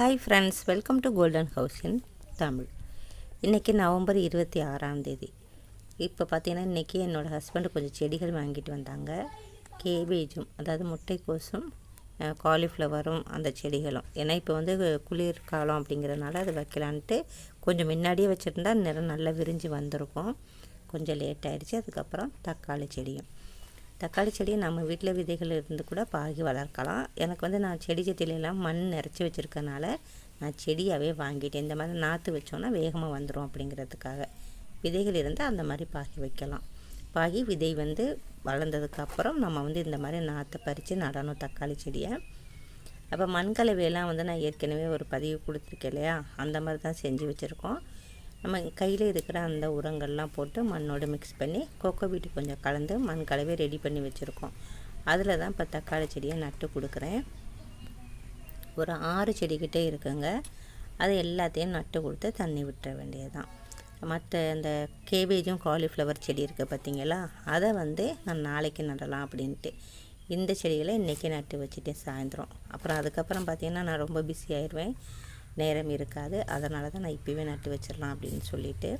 Hi friends welcome to golden house in Tamil இன்றைக்கி November இருபத்தி ஆறாம் தேதி. இப்போ பார்த்தீங்கன்னா இன்றைக்கி என்னோடய ஹஸ்பண்டு கொஞ்சம் செடிகள் வாங்கிட்டு வந்தாங்க. கேபேஜும் அதாவது முட்டைக்கோசும் காலிஃப்ளவரும் அந்த செடிகளும். ஏன்னா இப்போ வந்து குளிர் காலம் அப்படிங்கிறதுனால அது வைக்கலான்ட்டு கொஞ்சம் முன்னாடியே வச்சுருந்தா நிறம் நல்லா விரிஞ்சு வந்திருக்கும். கொஞ்சம் லேட் ஆகிடுச்சு அதுக்கப்புறம் தக்காளி செடியும். தக்காளி செடி நம்ம வீட்டில் விதைகள் இருந்து கூட பாகி வளர்க்கலாம். எனக்கு வந்து நான் செடி செட்டிலெல்லாம் மண் நிறச்சி வச்சுருக்கனால நான் செடியாகவே வாங்கிட்டேன். இந்த மாதிரி நாற்று வச்சோன்னா வேகமாக வந்துடும் அப்படிங்கிறதுக்காக. விதைகள் இருந்தால் அந்த மாதிரி பாகி வைக்கலாம். பாகி விதை வந்து வளர்ந்ததுக்கப்புறம் நம்ம வந்து இந்த மாதிரி நாற்றை பறித்து நடணும் தக்காளி செடியை. அப்போ மண்கலவையெல்லாம் வந்து நான் ஏற்கனவே ஒரு பதிவு கொடுத்துருக்கேன் இல்லையா? அந்த மாதிரி தான் செஞ்சு வச்சுருக்கோம். நம்ம கையில் இருக்கிற அந்த உரங்கள்லாம் போட்டு மண்ணோடு மிக்ஸ் பண்ணி கொக்கோ வீட்டு கொஞ்சம் கலந்து மண் கலவை ரெடி பண்ணி வச்சுருக்கோம். அதில் தான் இப்போ தக்காளி செடியை நட்டு கொடுக்குறேன். ஒரு ஆறு செடிக்கிட்டே இருக்குங்க. அது எல்லாத்தையும் நட்டு கொடுத்து தண்ணி விட்டுற வேண்டியது தான் மற்ற அந்த கேபேஜும் காலிஃப்ளவர் செடி இருக்குது பார்த்தீங்களா அதை வந்து நான் நாளைக்கு நடலாம் அப்படின்ட்டு. இந்த செடிகளை இன்றைக்கி நட்டு வச்சுட்டேன் சாயந்தரம். அப்புறம் அதுக்கப்புறம் பார்த்திங்கன்னா நான் ரொம்ப பிஸி ஆயிடுவேன் நேரம் இருக்காது. அதனால தான் நான் இப்போவே நட்டு வச்சிடலாம் அப்படின்னு சொல்லிட்டு.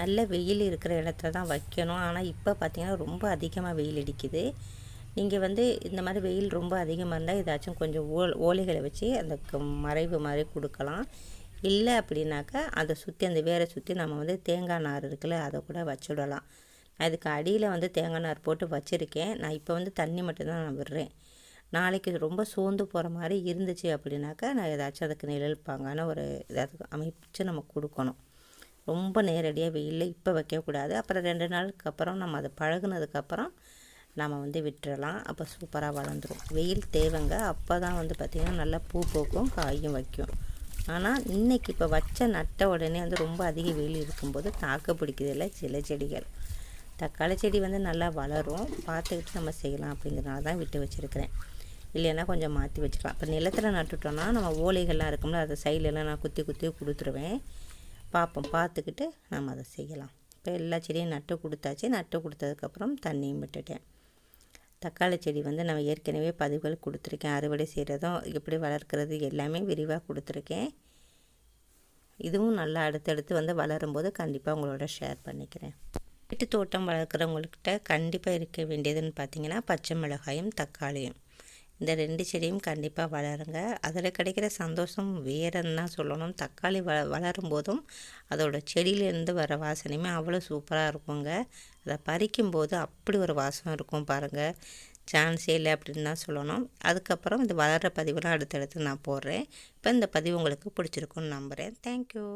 நல்ல வெயில் இருக்கிற இடத்துல தான் வைக்கணும். ஆனால் இப்போ பார்த்திங்கன்னா ரொம்ப அதிகமாக வெயில் அடிக்குது. நீங்கள் வந்து இந்த மாதிரி வெயில் ரொம்ப அதிகமாக இருந்தால் ஏதாச்சும் கொஞ்சம் ஓ ஓலைகளை வச்சு அந்த மறைவு மாதிரி கொடுக்கலாம். இல்லை அப்படின்னாக்கா அதை சுற்றி அந்த வேரை சுற்றி நம்ம வந்து தேங்காய் நார் இருக்குல்ல அதை கூட வச்சுடலாம். அதுக்கு அடியில் வந்து தேங்காய் நார் போட்டு வச்சுருக்கேன். நான் இப்போ வந்து தண்ணி மட்டும்தான் நான் விடுறேன். நாளைக்கு ரொம்ப சோர்ந்து போகிற மாதிரி இருந்துச்சு அப்படின்னாக்கா நான் ஏதாச்சும் அதுக்கு நிழல்பாங்கான ஒரு ஏதாவது அமைச்சு நம்ம கொடுக்கணும். ரொம்ப நேரடியாக வெயிலில் இப்போ வைக்கக்கூடாது அப்புறம் ரெண்டு நாளுக்கு அப்புறம் நம்ம அதை பழகுனதுக்கப்புறம் நம்ம வந்து விட்டுறலாம். அப்போ சூப்பராக வளர்ந்துடும் வெயில் தேவைங்க. அப்போ தான் வந்து பார்த்திங்கன்னா நல்லா பூ போக்கும் காயும் வைக்கும். ஆனால் இன்றைக்கி இப்போ வச்ச நட்ட உடனே வந்து ரொம்ப அதிக வெயில் இருக்கும்போது தாக்க பிடிக்கிறதில்ல சில செடிகள். தக்காளி செடி வந்து நல்லா வளரும். பார்த்துக்கிட்டு நம்ம செய்யலாம் அப்படிங்கிறனால தான் விட்டு வச்சுருக்கிறேன். இல்லைன்னா கொஞ்சம் மாற்றி வச்சுக்கலாம். இப்போ நிலத்தில் நட்டுட்டோன்னா நம்ம ஓலைகள்லாம் இருக்கும்ல அதை சைட்லலாம் நான் குத்தி குத்தி கொடுத்துருவேன். பார்ப்போம் பார்த்துக்கிட்டு நம்ம அதை செய்யலாம். இப்போ எல்லா செடியும் நட்டு கொடுத்தாச்சு. நட்டு கொடுத்ததுக்கப்புறம் தண்ணியும் விட்டுட்டேன். தக்காளி செடி வந்து நம்ம ஏற்கனவே பதிவுகள் கொடுத்துருக்கேன். அறுவடை செய்கிறதும் எப்படி வளர்க்குறது எல்லாமே விரிவாக கொடுத்துருக்கேன். இதுவும் நல்லா அடுத்தடுத்து வந்து வளரும்போது கண்டிப்பாக உங்களோட ஷேர் பண்ணிக்கிறேன். வீட்டு தோட்டம் வளர்க்குறவங்கள்கிட்ட கண்டிப்பாக இருக்க வேண்டியதுன்னு பார்த்தீங்கன்னா பச்சை மிளகாயும் தக்காளியும். இந்த ரெண்டு செடியும் கண்டிப்பாக வளருங்க. அதில் கிடைக்கிற சந்தோஷம் வேறன்னு தான் சொல்லணும். தக்காளி வ வளரும் போதும் அதோட செடியிலேருந்து வர வாசனையுமே அவ்வளோ சூப்பராக இருக்குங்க. அதை பறிக்கும்போது அப்படி ஒரு வாசம் இருக்கும் பாருங்கள் சான்ஸே இல்லை அப்படின்னு தான் சொல்லணும். அதுக்கப்புறம் இந்த வளர்கிற பதிவுலாம் அடுத்தடுத்து நான் போடுறேன். இப்போ இந்த பதிவு உங்களுக்கு பிடிச்சிருக்குன்னு நம்புகிறேன் தேங்க்யூ